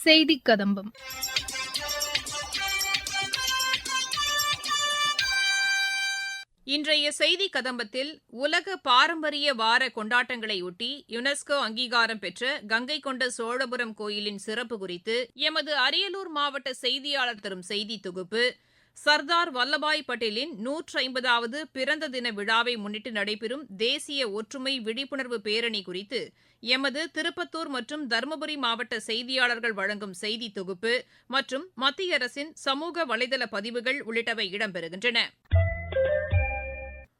செய்தி கதம்பம் இன்றைய செய்தி கதம்பத்தில் உலக பாரம்பரிய வார கொண்டாட்டங்களையொட்டி யுனெஸ்கோ அங்கீகாரம் பெற்ற கங்கை கொண்ட சோழபுரம் கோயிலின் சிறப்பு குறித்து எமது அரியலூர் மாவட்ட செய்தியாளர் தரும் செய்தி தொகுப்பு சர்தார் வல்லபாய் பட்டேலின் நூற்றைம்பதாவது பிறந்த தின விழாவை முன்னிட்டு நடைபெறும் தேசிய ஒற்றுமை விழிப்புணர்வு பேரணி குறித்து எமது திருப்பத்தூர் மற்றும் தருமபுரி மாவட்ட செய்தியாளர்கள் வழங்கும் செய்தி தொகுப்பு மற்றும் மத்திய அரசின் சமூக வலைதள பதிவுகள் உள்ளிட்டவை இடம்பெறுகின்றன.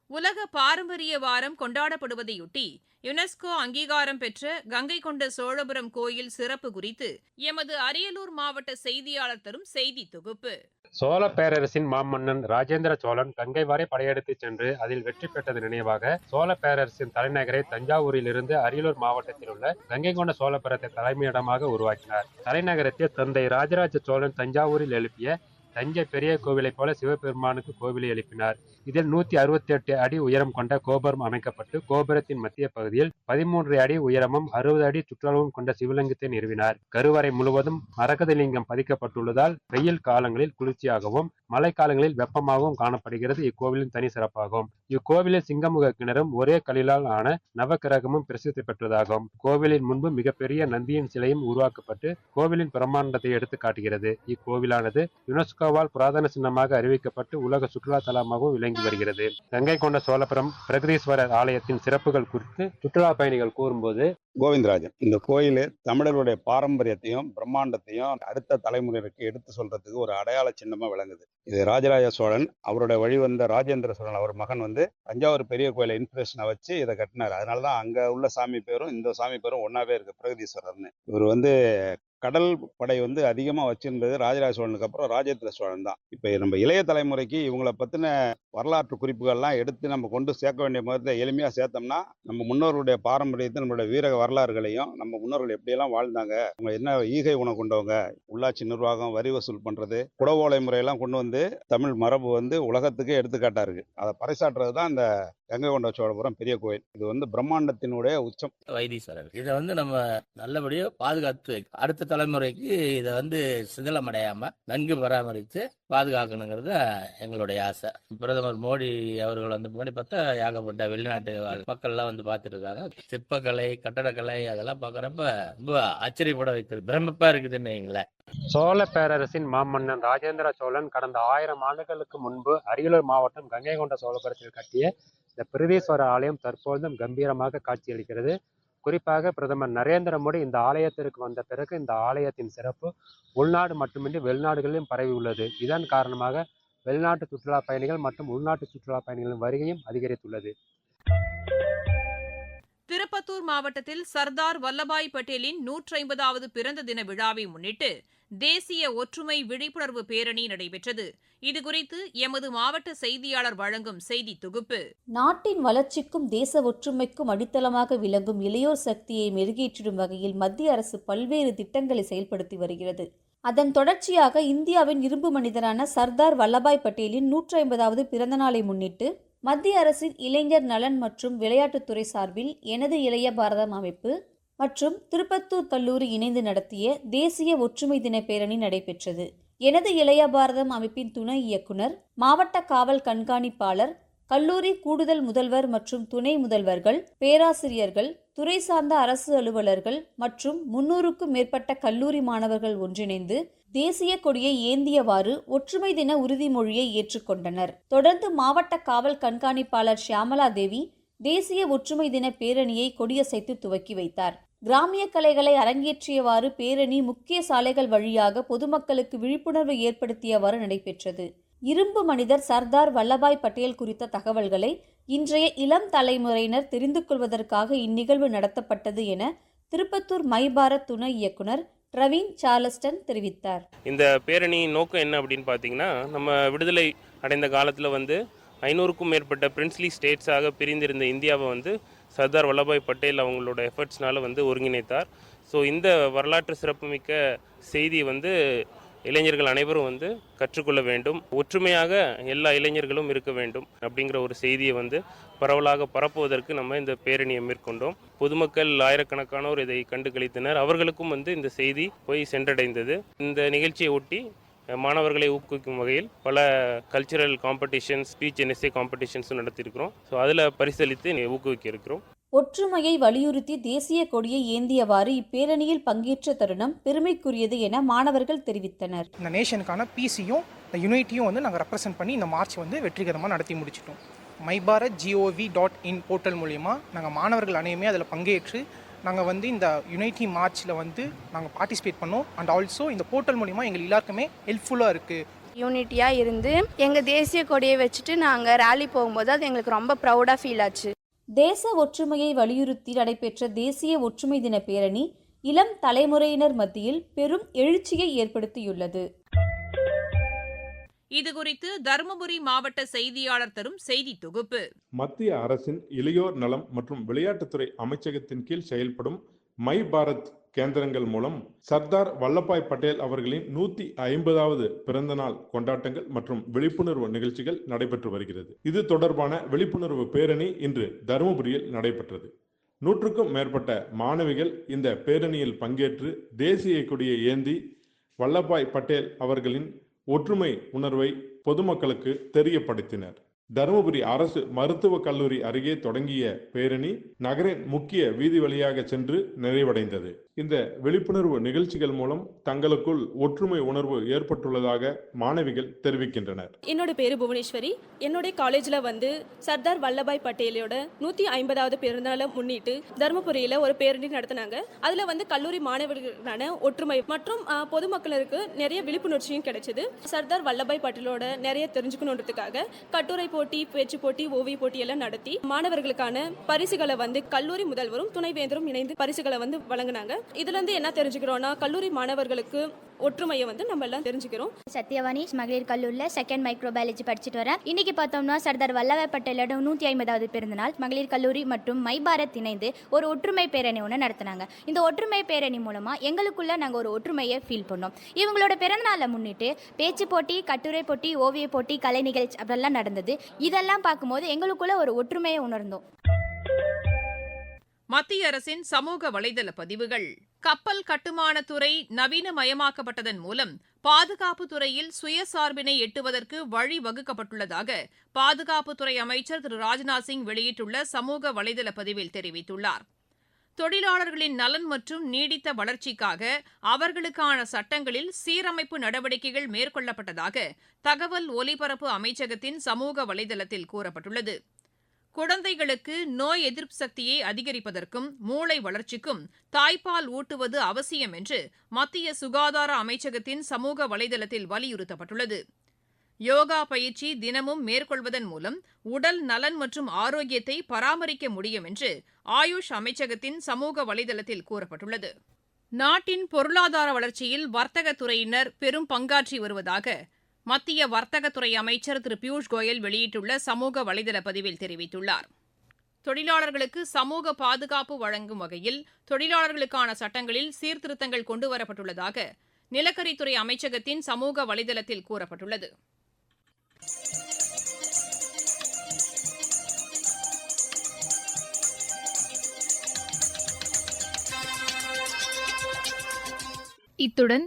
உலக பாரம்பரிய வாரம் கொண்டாடப்படுவதையொட்டி யுனெஸ்கோ அங்கீகாரம் பெற்ற கங்கை கொண்ட சோழபுரம் கோயில் சிறப்பு குறித்து எமது அரியலூர் மாவட்ட செய்தியாளர் தரும் செய்தி தொகுப்பு. சோழ பேரரசின் மாமன்னன் ராஜேந்திர சோழன் கங்கை வரை படையெடுத்துச் சென்று அதில் வெற்றி பெற்றது நினைவாக சோழ பேரரசின் தலைநகரை தஞ்சாவூரிலிருந்து அரியலூர் மாவட்டத்தில் உள்ள கங்கை கொண்ட சோழபுரத்தை தலைமையிடமாக உருவாக்கினார். தலைநகரத்தில் தந்தை ராஜராஜ சோழன் தஞ்சாவூரில் எழுப்பிய தஞ்சை பெரிய கோவிலைப் போல சிவபெருமானுக்கு கோவிலை எழுப்பினார். இதில் நூத்தி அறுபத்தி எட்டு அடி உயரம் கொண்ட கோபுரம் அமைக்கப்பட்டு கோபுரத்தின் மத்திய பகுதியில் பதிமூன்று அடி உயரமும் அறுபது அடி சுற்றளவும் கொண்ட சிவலிங்கத்தை நிறுவினார். கருவறை முழுவதும் மரகதலிங்கம் பதிக்கப்பட்டுள்ளதால் வெயில் காலங்களில் குளிர்ச்சியாகவும் மழை காலங்களில் வெப்பமாகவும் காணப்படுகிறது. இக்கோவிலின் தனி சிறப்பாகும். இக்கோவிலில் சிங்கமுக கிணறும் ஒரே கல்லிலால் ஆன நவக்கிரகமும் பிரசித்தி பெற்றதாகும். கோவிலின் முன்பு மிகப்பெரிய நந்தியின் சிலையும் உருவாக்கப்பட்டு கோவிலின் பிரம்மாண்டத்தை எடுத்து காட்டுகிறது. இக்கோவிலானது யுனெஸ்கோவால் புராதன சின்னமாக அறிவிக்கப்பட்டு உலக சுற்றுலா தலமாகவும் விளங்கி வருகிறது. கங்கை கொண்ட சோழபுரம் பிரகதீஸ்வரர் ஆலயத்தின் சிறப்புகள் குறித்து சுற்றுலா பயணிகள் கூறும்போது கோவிந்தராஜன். இந்த கோயில் தமிழர்களுடைய பாரம்பரியத்தையும் பிரம்மாண்டத்தையும் அடுத்த தலைமுறைக்கு எடுத்து சொல்றதுக்கு ஒரு அடையாள சின்னமா விளங்குது. இது ராஜராஜ சோழன் அவருடைய வழி வந்த ராஜேந்திர சோழன் அவர் மகன் வந்து தஞ்சாவூர் பெரிய கோயிலை இன்ஸ்பிரேஷனை வச்சு இதை கட்டினார். அதனால தான் அங்க உள்ள சாமி பேரும் இந்த சாமி பேரும் ஒன்னாவே இருக்கு பிரகதீஸ்வரர்னு. இவர் வந்து கடல் படை வந்து அதிகமாக வச்சிருந்தது ராஜராஜ சோழனுக்கு அப்புறம் ராஜேந்திர சோழன் தான். இப்போ நம்ம இளைய தலைமுறைக்கு இவங்களை பற்றின வரலாற்று குறிப்புகள்லாம் எடுத்து நம்ம கொண்டு சேர்க்க வேண்டிய மதத்தை எளிமையாக சேர்த்தோம்னா நம்ம முன்னோர்களுடைய பாரம்பரியத்தை நம்மளுடைய வீர வரலாறுகளையும் நம்ம முன்னோர்கள் எப்படியெல்லாம் வாழ்ந்தாங்க அவங்க என்ன ஈகை உணவு கொண்டவங்க உள்ளாட்சி நிர்வாகம் வரி வசூல் பண்ணுறது குடவோலை முறையெல்லாம் கொண்டு வந்து தமிழ் மரபு வந்து உலகத்துக்கே எடுத்துக்காட்டாக இருக்குது அதை பறைசாற்றுறது தான் இந்த கங்கை கொண்ட சோழபுரம் பெரிய கோயில். இது வந்து பிரம்மாண்டத்தினுடைய உச்சம். வைத்தீஸ்வரர். இதை வந்து நம்ம நல்லபடியாக பாதுகாத்து அடுத்த தலைமுறைக்கு இதை வந்து சிதிலமடையாம நன்கு பராமரித்து பாதுகாக்கணுங்கிறது எங்களுடைய ஆசை. பிரதமர் மோடி அவர்கள் வந்து முன்னாடி பார்த்தா ஏகப்பட்ட வெளிநாட்டு மக்கள்லாம் வந்து பார்த்துட்டு இருக்காங்க சிற்பக்கலை கட்டடக்கலை அதெல்லாம் பார்க்குறப்ப ரொம்ப ஆச்சரியப்பட வைக்கிறது பிரமிப்பா இருக்குதுன்னு வைங்களேன் சோழ பேரரசின் மாமன்னன் ராஜேந்திர சோழன் கடந்த ஆயிரம் ஆண்டுகளுக்கு முன்பு அரியலூர் மாவட்டம் கங்கை கொண்ட சோழபுரத்தில் கட்டிய இந்த பிரதீஸ்வரர் ஆலயம் தற்பொழுதும் கம்பீரமாக காட்சியளிக்கிறது. குறிப்பாக பிரதமர் நரேந்திர மோடி இந்த ஆலயத்திற்கு வந்த பிறகு இந்த ஆலயத்தின் சிறப்பு உள்நாடு மட்டுமின்றி வெளிநாடுகளிலும் பரவி உள்ளது. இதன் காரணமாக வெளிநாட்டு சுற்றுலா பயணிகள் மற்றும் உள்நாட்டு சுற்றுலா பயணிகளின் வருகையும் அதிகரித்துள்ளது. திருப்பத்தூர் மாவட்டத்தில் சர்தார் வல்லபாய் பட்டேலின் நூற்றைம்பதாவது பிறந்த தின விழாவை முன்னிட்டு தேசிய ஒற்றுமை விழிப்புணர்வு பேரணி நடைபெற்றது. இதுகுறித்து எமது மாவட்ட செய்தியாளர் வழங்கும் செய்தி தொகுப்பு. நாட்டின் வளர்ச்சிக்கும் தேச ஒற்றுமைக்கும் அடித்தளமாக விளங்கும் இளையோர் சக்தியை மெருகேற்றிடும் வகையில் மத்திய அரசு பல்வேறு திட்டங்களை செயல்படுத்தி வருகிறது. அதன் தொடர்ச்சியாக இந்தியாவின் இரும்பு மனிதரான சர்தார் வல்லபாய் பட்டேலின் நூற்றி ஐம்பதாவது பிறந்த நாளை முன்னிட்டு மத்திய அரசின் இளைஞர் நலன் மற்றும் விளையாட்டுத்துறை சார்பில் எனது இளைய பாரதம் அமைப்பு மற்றும் திருப்பத்தூர் கல்லூரி இணைந்து நடத்திய தேசிய ஒற்றுமை தின பேரணி நடைபெற்றது. எனது இளைய பாரதம் அமைப்பின் துணை இயக்குனர் மாவட்ட காவல் கண்காணிப்பாளர் கல்லூரி கூடுதல் முதல்வர் மற்றும் துணை முதல்வர்கள் பேராசிரியர்கள் துறை சார்ந்த அரசு அலுவலர்கள் மற்றும் முன்னூறுக்கும் மேற்பட்ட கல்லூரி மாணவர்கள் ஒன்றிணைந்து தேசிய கொடியை ஏந்தியவாறு ஒற்றுமை தின உறுதிமொழியை ஏற்றுக்கொண்டனர். தொடர்ந்து மாவட்ட காவல் கண்காணிப்பாளர் ஷியாமலா தேவி தேசிய ஒற்றுமை தின பேரணியை கொடியசைத்து துவக்கி வைத்தார். கிராமிய கலைகளை அரங்கேற்றியவாறு பேரணி முக்கிய சாலைகள் வழியாக பொதுமக்களுக்கு விழிப்புணர்வு ஏற்படுத்தியவாறு நடைபெற்றது. இரும்பு மனிதர் சர்தார் வல்லபாய் பட்டேல் குறித்த தகவல்களை இன்றைய இளம் தலைமுறையினர் தெரிந்து கொள்வதற்காக இந்நிகழ்வு நடத்தப்பட்டது என திருப்பத்தூர் மைபாரத் துணை இயக்குனர் பிரவீன் சார்லஸ்டன் தெரிவித்தார். இந்த பேரணியின் நோக்கம் என்ன அப்படின்னு பார்த்தீங்கன்னா நம்ம விடுதலை அடைந்த காலத்தில் வந்து ஐநூறுக்கும் மேற்பட்ட பிரின்ஸ்லி ஸ்டேட்ஸாக பிரிந்திருந்த இந்தியாவை வந்து சர்தார் வல்லபாய் பட்டேல் அவங்களோட எஃபர்ட்ஸ்னால வந்து ஒருங்கிணைத்தார். ஸோ இந்த வரலாற்று சிறப்புமிக்க செய்தி வந்து இளைஞர்கள் அனைவரும் வந்து கற்றுக்கொள்ள வேண்டும். ஒற்றுமையாக எல்லா இளைஞர்களும் இருக்க வேண்டும் அப்படிங்கிற ஒரு செய்தியை வந்து பரவலாக பரப்புவதற்கு நம்ம இந்த பேரணியை மேற்கொண்டோம். பொதுமக்கள் ஆயிரக்கணக்கானோர் இதை கண்டு கழித்தனர் அவர்களுக்கும் வந்து இந்த செய்தி போய் சென்றடைந்தது. இந்த நிகழ்ச்சியை ஒட்டி மாணவர்களை ஊக்குவிக்கும் வகையில் பல கல்ச்சுரல் காம்படிஷன் ஸ்பீச் என்எஸ்ஏ காம்படிஷன்ஸும் நடத்தியிருக்கிறோம். ஸோ அதில் பரிசளித்து ஊக்குவிக்க இருக்கிறோம். ஒற்றுமையை வலியுறுத்தி தேசிய கொடியை ஏந்தியவாறு இப்பேரணியில் பங்கேற்ற தருணம் பெருமைக்குரியது என மாணவர்கள் தெரிவித்தனர். இந்த நேஷனுக்கான பீஸையும் இந்த யுனைட்டியும் வந்து நாங்கள் ரெப்ரசென்ட் பண்ணி இந்த மார்ச் வந்து வெற்றிகரமாக நடத்தி முடிச்சிட்டோம். My Bharat G O V dot in portal மூலிமா நாங்கள் மாணவர்கள் அனைவருமே அதில் பங்கேற்று நாங்கள் வந்து இந்த யுனைட்டி மார்ச்சில் வந்து நாங்கள் பார்ட்டிசிபேட் பண்ணோம். அண்ட் ஆல்சோ இந்த போர்ட்டல் மூலிமா எங்கள் எல்லாருக்குமே ஹெல்ப்ஃபுல்லாக இருக்குது யூனிட்டியாக இருந்து எங்கள் தேசிய கொடியை வச்சுட்டு நாங்கள் ரேலி போகும்போது அது எங்களுக்கு ரொம்ப ப்ரௌடாக ஃபீல் ஆச்சு. தேச ஒற்றுமையை வலியுறுத்தி நடைபெற்ற தேசிய ஒற்றுமை தின பேரணி இளம் தலைமுறையினர் மத்தியில் பெரும் எழுச்சியை ஏற்படுத்தியுள்ளது. இதுகுறித்து தருமபுரி மாவட்ட செய்தியாளர் தரும் செய்தி தொகுப்பு. மத்திய அரசின் இளையோர் நலம் மற்றும் விளையாட்டுத்துறை அமைச்சகத்தின் கீழ் செயல்படும் மை பாரத் கேந்திரங்கள் மூலம் சர்தார் வல்லபாய் பட்டேல் அவர்களின் நூத்தி ஐம்பதாவது பிறந்த நாள் கொண்டாட்டங்கள் மற்றும் விழிப்புணர்வு நிகழ்ச்சிகள் நடைபெற்று வருகிறது. இது தொடர்பான விழிப்புணர்வு பேரணி இன்று தருமபுரியில் நடைபெற்றது. நூற்றுக்கும் மேற்பட்ட மாணவிகள் இந்த பேரணியில் பங்கேற்று தேசிய கொடியை ஏந்தி வல்லபாய் பட்டேல் அவர்களின் ஒற்றுமை உணர்வை பொதுமக்களுக்கு தெரியப்படுத்தினர். தருமபுரி அரசு மருத்துவக் கல்லூரி அருகே தொடங்கிய பேரணி நகரின் முக்கிய வீதி வழியாக சென்று நிறைவடைந்தது. இந்த விழிப்புணர்வு நிகழ்ச்சிகள் மூலம் தங்களுக்குள் ஒற்றுமை உணர்வு ஏற்பட்டுள்ளதாக மாணவிகள் தெரிவிக்கின்றனர். என்னோட பேரு புவனேஸ்வரி. என்னுடைய காலேஜில் வந்து சர்தார் வல்லபாய் பட்டேலோட நூற்றி ஐம்பதாவது பிறந்தநாளை முன்னிட்டு தருமபுரியில் ஒரு பேரணி நடத்தினாங்க. அதில் வந்து கல்லூரி மாணவர்களுக்கான ஒற்றுமை மற்றும் பொதுமக்களுக்கு நிறைய விழிப்புணர்ச்சியும் கிடைச்சது. சர்தார் வல்லபாய் பட்டேலோட நிறைய தெரிஞ்சுக்கணுன்றதுக்காக கட்டுரை போட்டி பேச்சு போட்டி ஓவிய போட்டி எல்லாம் நடத்தி மாணவர்களுக்கான பரிசுகளை வந்து கல்லூரி முதல்வரும் துணைவேந்தரும் இணைந்து பரிசுகளை வந்து வழங்கினாங்க. இதுல இருந்து என்ன தெரிஞ்சுக்கிறோம்னா கல்லூரி மாணவர்களுக்கு ஒற்றுமையை வந்து நம்ம எல்லாம் தெரிஞ்சுக்கிறோம். சத்யவாணி மகளிர் கல்லூரியில் செகண்ட் மைக்ரோபயாலஜி படிச்சுட்டு வரேன் இன்னைக்கு பார்த்தோம்னா சர்தார் வல்லபாய் பட்டேலோட நூற்றி ஐம்பதாவது பிறந்தநாள் மகளிர் கல்லூரி மற்றும் மை பாரத் இணைந்து ஒரு ஒற்றுமை பேரணி ஒன்று நடத்தினாங்க. இந்த ஒற்றுமை பேரணி மூலமாக எங்களுக்குள்ள நாங்கள் ஒரு ஒற்றுமையை ஃபீல் பண்ணோம். இவங்களோட பிறந்தநாளை முன்னிட்டு பேச்சு போட்டி கட்டுரை போட்டி ஓவிய போட்டி கலை நிகழ்ச்சி அப்படிலாம் நடந்தது. இதெல்லாம் பார்க்கும்போது எங்களுக்குள்ள ஒரு ஒற்றுமையை உணர்ந்தோம். மத்திய அரசின் சமூக வலைதள பதிவுகள். கப்பல் கட்டுமானத்துறை நவீனமயமாக்கப்பட்டதன் மூலம் பாதுகாப்பு துறையில் சுயசார்பினை எட்டுவதற்கு வழி வகுக்கப்பட்டுள்ளதாக பாதுகாப்புத்துறை அமைச்சர் திரு. ராஜ்நாத் சிங் வெளியிட்டுள்ள சமூக வலைதள பதிவில் தெரிவித்துள்ளார். தொழிலாளர்களின் நலன் மற்றும் நீடித்த வளர்ச்சிக்காக அவர்களுக்கான சட்டங்களில் சீரமைப்பு நடவடிக்கைகள் மேற்கொள்ளப்பட்டதாக தகவல் ஒலிபரப்பு அமைச்சகத்தின் சமூக வலைதளத்தில் கூறப்பட்டுள்ளது. குழந்தைகளுக்கு நோய் எதிர்ப்பு சக்தியை அதிகரிப்பதற்கும் மூளை வளர்ச்சிக்கும் தாய்ப்பால் ஊட்டுவது அவசியம் என்று மத்திய சுகாதார அமைச்சகத்தின் சமூக வலைதளத்தில் வலியுறுத்தப்பட்டுள்ளது. யோகா பயிற்சி தினமும் மேற்கொள்வதன் மூலம் உடல் நலன் மற்றும் ஆரோக்கியத்தை பராமரிக்க முடியும் என்று ஆயுஷ் அமைச்சகத்தின் சமூக வலைதளத்தில் கூறப்பட்டுள்ளது. நாட்டின் பொருளாதார வளர்ச்சியில் வர்த்தகத் துறையினர் பெரும் பங்காற்றி வருவதாக மத்திய வர்த்தகத்துறை அமைச்சர் திரு பியூஷ் கோயல் வெளியிட்டுள்ள சமூக வலைதள பதிவில் தெரிவித்துள்ளார். தொழிலாளர்களுக்கு சமூக பாதுகாப்பு வழங்கும் வகையில் தொழிலாளர்களுக்கான சட்டங்களில் சீர்திருத்தங்கள் கொண்டுவரப்பட்டுள்ளதாக நிலக்கரித்துறை அமைச்சகத்தின் சமூக வலைதளத்தில் கூறப்பட்டுள்ளது. இத்துடன்